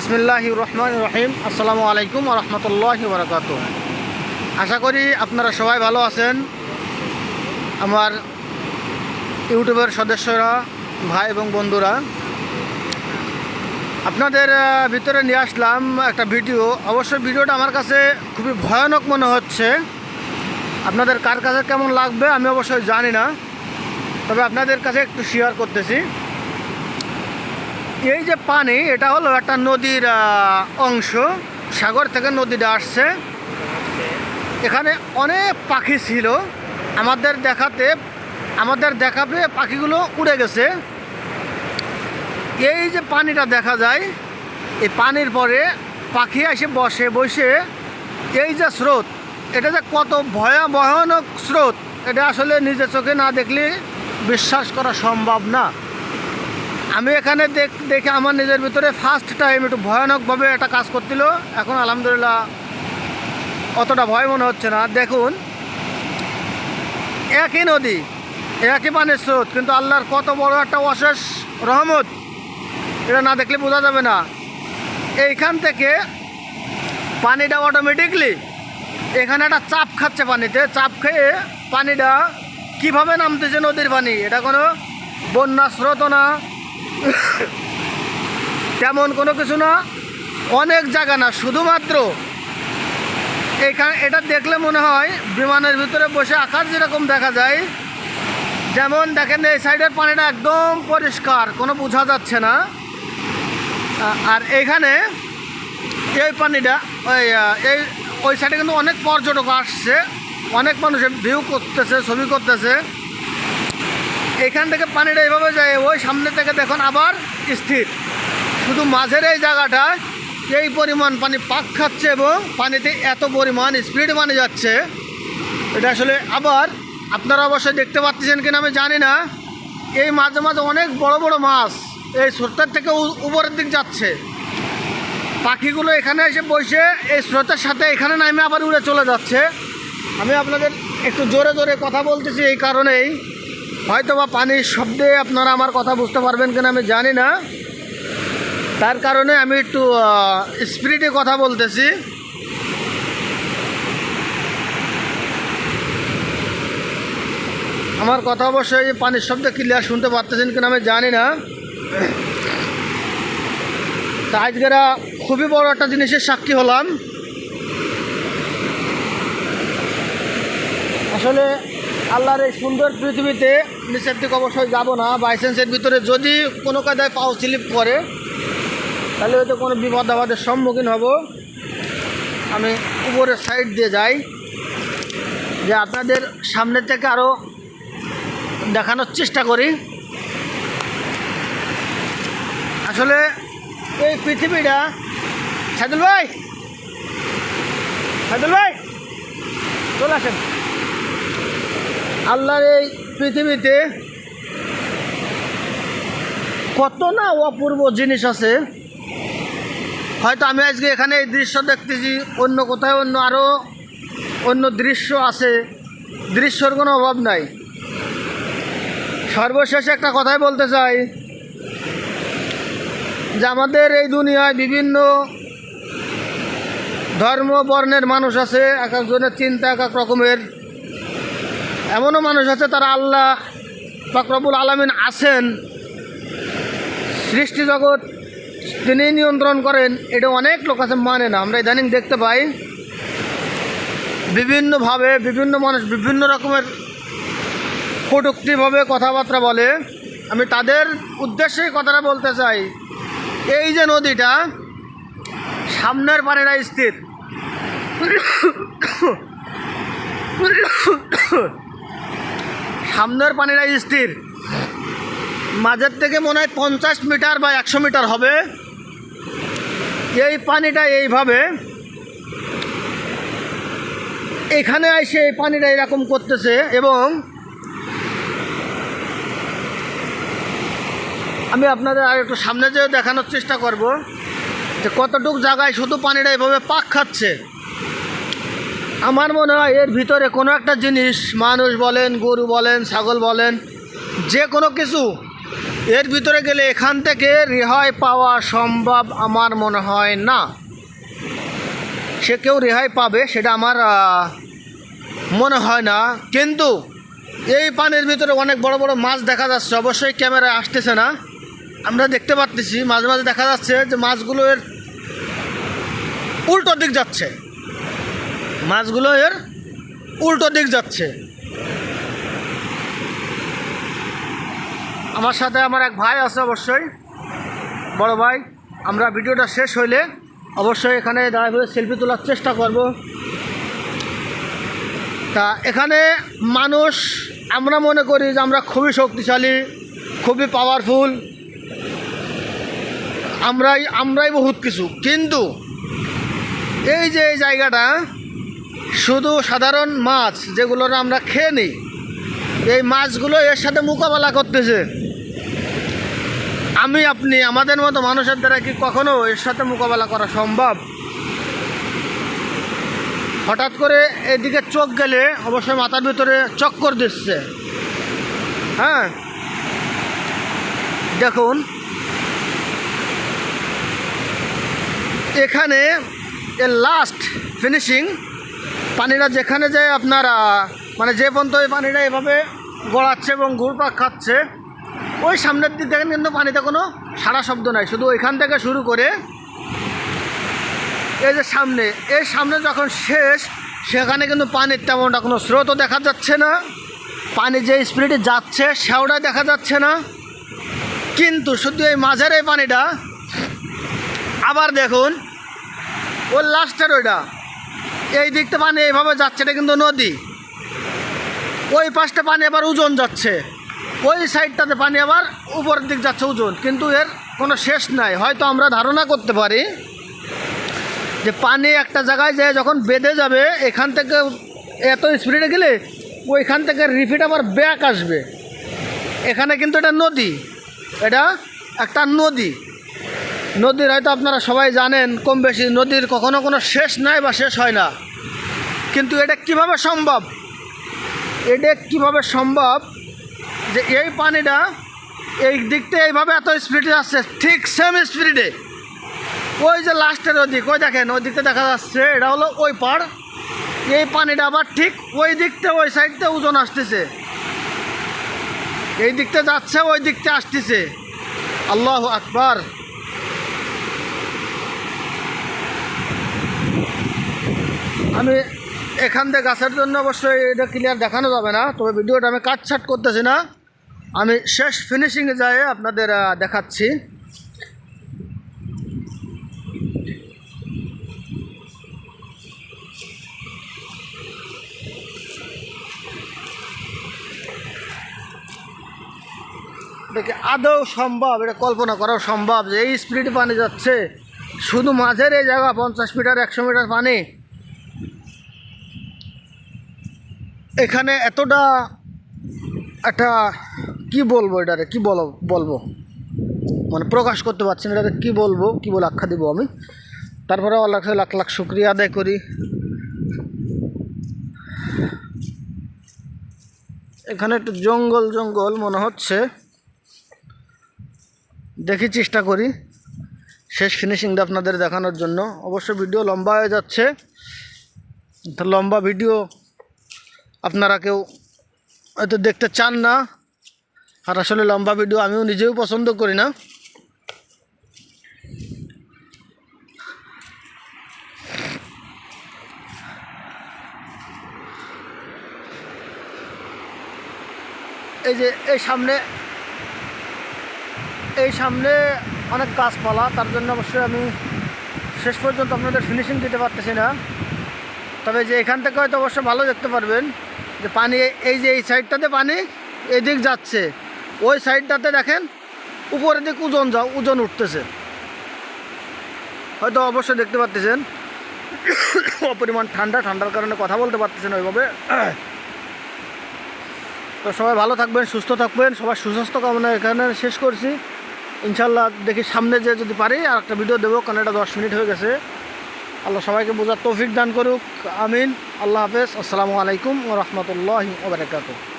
বিসমিল্লাহ রহমান রহিম আসসালামু আলাইকুম রহমতুল্লাহ বরকাত আশা করি আপনারা সবাই ভালো আছেন। আমার ইউটিউবের সদস্যরা, ভাই এবং বন্ধুরা, আপনাদের ভিতরে নিয়ে আসলাম একটা ভিডিও। অবশ্যই ভিডিওটা আমার কাছে খুবই ভয়ানক মনে হচ্ছে। আপনাদের কার কাছে কেমন লাগবে আমি অবশ্যই জানি না। তবে আপনাদের কাছে একটু শেয়ার করতেছি। এই যে পানি, এটা হলো একটা নদীর অংশ। সাগর থেকে নদীটা আসছে। এখানে অনেক পাখি ছিল। আমাদের দেখাতে আমাদের দেখাতে পাখিগুলো উড়ে গেছে। এই যে পানিটা দেখা যায়, এই পানির পরে পাখি এসে বসে বসে এই যে স্রোত, এটা যে কত ভয়াবহনক স্রোত, এটা আসলে নিজের চোখে না দেখলে বিশ্বাস করা সম্ভব না। আমি এখানে দেখ আমার নিজের ভিতরে ফার্স্ট টাইম একটু ভয়ানকভাবে একটা কাজ করছিল। এখন আলহামদুলিল্লাহ অতটা ভয় মনে হচ্ছে না। দেখুন, একই নদী, একই পানির স্রোত, কিন্তু আল্লাহর কত বড় একটা অশেষ রহমত। এটা না দেখলে বোঝা যাবে না। এইখান থেকে পানিটা অটোমেটিকলি এখানে একটা চাপ খাচ্ছে পানিতে। চাপ খেয়ে পানিটা কীভাবে নামতেছে নদীর পানি? এটা কোনো বন্যা স্রোত না। তেমন কোনো কিছু না। অনেক জায়গা না, শুধুমাত্র এখানে এটা দেখলে মনে হয় বিমানের ভিতরে বসে আকাশ যেরকম দেখা যায়, যেমন দেখেন এই সাইডের পানিটা একদম পরিষ্কার, কোনো বোঝা যাচ্ছে না। আর এইখানে এই পানিটা, ওই এই ওই সাইডে কিন্তু অনেক পর্যটক আসছে, অনেক মানুষ ভিউ করতেছে, ছবি করতেছে। এখান থেকে পানিটা এইভাবে যায়, ওই সামনে থেকে দেখুন আবার স্থির। শুধু মাঝের এই জায়গাটা এই পরিমাণ পানি পাক খাচ্ছে এবং পানিতে এত পরিমাণ স্পিড মানে যাচ্ছে। এটা আসলে আবার আপনারা অবশ্যই দেখতে পাচ্ছেন কিনা আমি জানি না। এই মাঝে মাঝে অনেক বড় বড় মাছ এই স্রোতের থেকে উপরের দিক যাচ্ছে। পাখিগুলো এখানে এসে বসে এই স্রোতের সাথে এখানে নামে আবার উড়ে চলে যাচ্ছে। আমি আপনাদের একটু জোরে জোরে কথা বলতেছি এই কারণেই। হয়তো বা পানির শব্দে আপনারা আমার কথা বুঝতে পারবেন কিনা আমি জানি না। তার কারণে আমি একটু স্পিরিটে কথা বলতেছি। আমার কথা অবশ্যই পানির শব্দ ক্লিয়ার শুনতে পারতেছেন কিনা আমি জানি না। তা আজকেরা খুবই বড় একটা জিনিসের সাক্ষী হলাম। আসলে আল্লাহর এই সুন্দর পৃথিবীতে নিচের অবশ্যই যাব না বাইসেন্সের ভিতরে যদি কোনো কায়দায় পাও স্লিপ করে, তাহলে হয়তো কোনো বিপদ আপদের সম্মুখীন হব। আমি উপরের সাইড দিয়ে যাই, যে আপনাদের সামনের থেকে আরও দেখানোর চেষ্টা করি। আসলে এই পৃথিবীটা, সাইদুল ভাই সাইদুল ভাই, চলে আসেন। আল্লাহর এই পৃথিবীতে কত না অপূর্ব জিনিস আছে। হয়তো আমি আজকে এখানে এই দৃশ্য দেখতেছি, অন্য কোথায় অন্য আরও অন্য দৃশ্য আছে। দৃশ্যর কোনো অভাব নাই। সর্বশেষ একটা কথাই বলতে চাই যে আমাদের এই দুনিয়ায় বিভিন্ন ধর্ম, বর্ণের মানুষ আছে, এক একজনের চিন্তা এক এক রকমের। এমনও মানুষ আছে তারা আল্লাহ ফকরবুল আলমিন আছেন। সৃষ্টি জগৎ তিনি নিয়ন্ত্রণ করেন, এটা অনেক লোক আছে মানে না। আমরা ইদানিং দেখতে পাই, বিভিন্নভাবে বিভিন্ন মানুষ বিভিন্ন রকমের কটুক্তিভাবে কথাবার্তা বলে। আমি তাদের উদ্দেশ্যে কথাটা বলতে চাই, এই যে নদীটা সামনের পানিটা স্থির। সামনের পানিটা স্থির। মাঝের থেকে মনে হয় পঞ্চাশ মিটার বা একশো মিটার হবে। এই পানিটা এইভাবে। এখানে এসে এই পানিটা এরকম করতেছে এবং আমি আপনাদের আর একটু সামনে যেয়ে দেখানোর চেষ্টা করব যে কতটুক জায়গায় শুধু পানিটা এভাবে পাক খাচ্ছে। আমার মনে হয় এর ভিতরে কোনো একটা জিনিস, মানুষ বলেন, গরু বলেন, ছাগল বলেন, যে কোনো কিছু, এর ভিতরে গেলে এখান থেকে রেহাই পাওয়া সম্ভব আমার মনে হয় না। সে কেউ রেহাই পাবে সেটা আমার মনে হয় না। কিন্তু এই পানির ভিতরে অনেক বড় বড় মাছ দেখা যাচ্ছে, অবশ্যই ক্যামেরায় আসতেছে না। আমরা দেখতে পাচ্ছি মাঝে মাঝে দেখা যাচ্ছে যে মাছগুলো এর উল্টো দিক যাচ্ছে। মাছগুলো এর উল্টো দিক যাচ্ছে। আমার সাথে আমার এক ভাই আছে অবশ্যই, বড় ভাই। আমরা ভিডিওটা শেষ হইলে অবশ্যই এখানে দাঁড়ায় সেলফি তোলার চেষ্টা করব। তা এখানে মানুষ আমরা মনে করি যে আমরা খুবই শক্তিশালী, খুবই পাওয়ারফুল আমরাই আমরাই বহুত কিছু। কিন্তু এই যে এই জায়গাটা শুধু সাধারণ মাছ যেগুলোর আমরা খেয়ে নিই, এই মাছগুলো এর সাথে মোকাবেলা করতেছে। আমি, আপনি, আমাদের মতো মানুষের দ্বারা কি কখনো এর সাথে মোকাবেলা করা সম্ভব? হঠাৎ করে এদিকে চোখ গেলে অবশ্যই মাথার ভিতরে চক্কর দিচ্ছে। হ্যাঁ? দেখুন, এখানে এর লাস্ট ফিনিশিং পানিটা যেখানে যে আপনার মানে যে পর্যন্ত ওই পানিটা এভাবে গড়াচ্ছে এবং ঘুরপাক খাচ্ছে, ওই সামনের দিক দেখেন কিন্তু পানিতে কোনো সারা শব্দ নাই। শুধু ওইখান থেকে শুরু করে এই যে সামনে, এই সামনে যখন শেষ, সেখানে কিন্তু পানির তেমনটা কোনো স্রোতও দেখা যাচ্ছে না। পানি যে স্পিডে যাচ্ছে সেওটা দেখা যাচ্ছে না। কিন্তু শুধু এই মাঝের এই পানিটা, আবার দেখুন, ওর লাস্টের ওইটা। এই দিকটা পানি এইভাবে যাচ্ছে, এটা কিন্তু নদী। ওই পাশটা পানি আবার ওজন যাচ্ছে। ওই সাইডটাতে পানি আবার উপরের দিক যাচ্ছে ওজন কিন্তু এর কোনো শেষ নাই। হয়তো আমরা ধারণা করতে পারি যে পানি একটা জায়গায় যে যখন বেঁধে যাবে, এখান থেকে এত স্পিডে গেলে ওইখান থেকে রিপিট আবার ব্যাক আসবে। এখানে কিন্তু এটা নদী। এটা একটা নদী। নদীর হয়তো আপনারা সবাই জানেন, কম বেশি নদীর কখনো কোনো শেষ নাই বা শেষ হয় না। কিন্তু এটা কীভাবে সম্ভব? এটা কীভাবে সম্ভব যে এই পানিটা এই দিকটা এইভাবে এত স্পিডে আসছে ঠিক সেম স্পিডে ওই যে লাস্টের ওদিক, ওই দেখেন, ওই দেখা যাচ্ছে, এটা হলো ওই পার এই পানিটা আবার ঠিক ওই দিকতে ওই সাইডতে ওজন আসতেছে। এই দিকতে যাচ্ছে, ওই দিকতে আসতেছে। আল্লাহ আকবার। আমি এখান থেকে গাছের জন্য অবশ্যই এটা ক্লিয়ার দেখানো যাবে না, তবে ভিডিওটা আমি কাটছাট করতেছি না। আমি শেষ ফিনিশিংয়ে যাই, আপনাদের দেখাচ্ছি। দেখি, আদৌ সম্ভব, এটা কল্পনা করাও সম্ভব যে এই স্পিডে পানি যাচ্ছে। শুধু মাঝের এই জায়গা, পঞ্চাশ মিটার একশো মিটার পানি এখানে এতটা একটা কি বলব এটারে? কি বলো, বলব? মানে প্রকাশ করতে পারছি না এটাতে কী বলব? কী বলে আখ্যা দিব আমি? তারপরে আল্লাহ লাখ লাখ শুক্রিয়া আদায় করি। এখানে একটু জঙ্গল জঙ্গল মনে হচ্ছে। দেখি চেষ্টা করি। শেষ ফিনিশিংটা আপনাদের দেখানোর জন্য। অবশ্য ভিডিও লম্বা হয়ে যাচ্ছে। লম্বা ভিডিও আপনারা কেউ হয়তো দেখতে চান না। আর আসলে লম্বা ভিডিও আমিও নিজেও পছন্দ করি না। এই যে এই সামনে এই সামনে অনেক গাছপালা, তার জন্য অবশ্যই আমি শেষ পর্যন্ত আপনাদের ফিনিশিং দিতে পারতেছি না। তবে যে এখান থেকে হয়তো অবশ্যই ভালো দেখতে পারবেন যে পানি এই যে এই সাইডটাতে পানি এদিক যাচ্ছে। ওই সাইডটাতে দেখেন উপরের দিক ওজন যাও ওজন উঠতেছে। হয়তো অবশ্যই দেখতে পাচ্ছেন অপরিমাণ ঠান্ডা, ঠান্ডার কারণে কথা বলতে পারতেছেন ওইভাবে। তো সবাই ভালো থাকবেন, সুস্থ থাকবেন, সবার সুস্বাস্থ্য কামনা এখানে শেষ করছি। ইনশাল্লাহ দেখি সামনে যে যদি পারি আর একটা ভিডিও দেবো, কারণ এটা দশ মিনিট হয়ে গেছে। আল্লাহ সবাইকে বোঝার তৌফিক দান করুক আমিন। আল্লাহ হাফেজ। আসসালামু আলাইকুম ও রহমতুল্লাহ ওবরাকাতুহ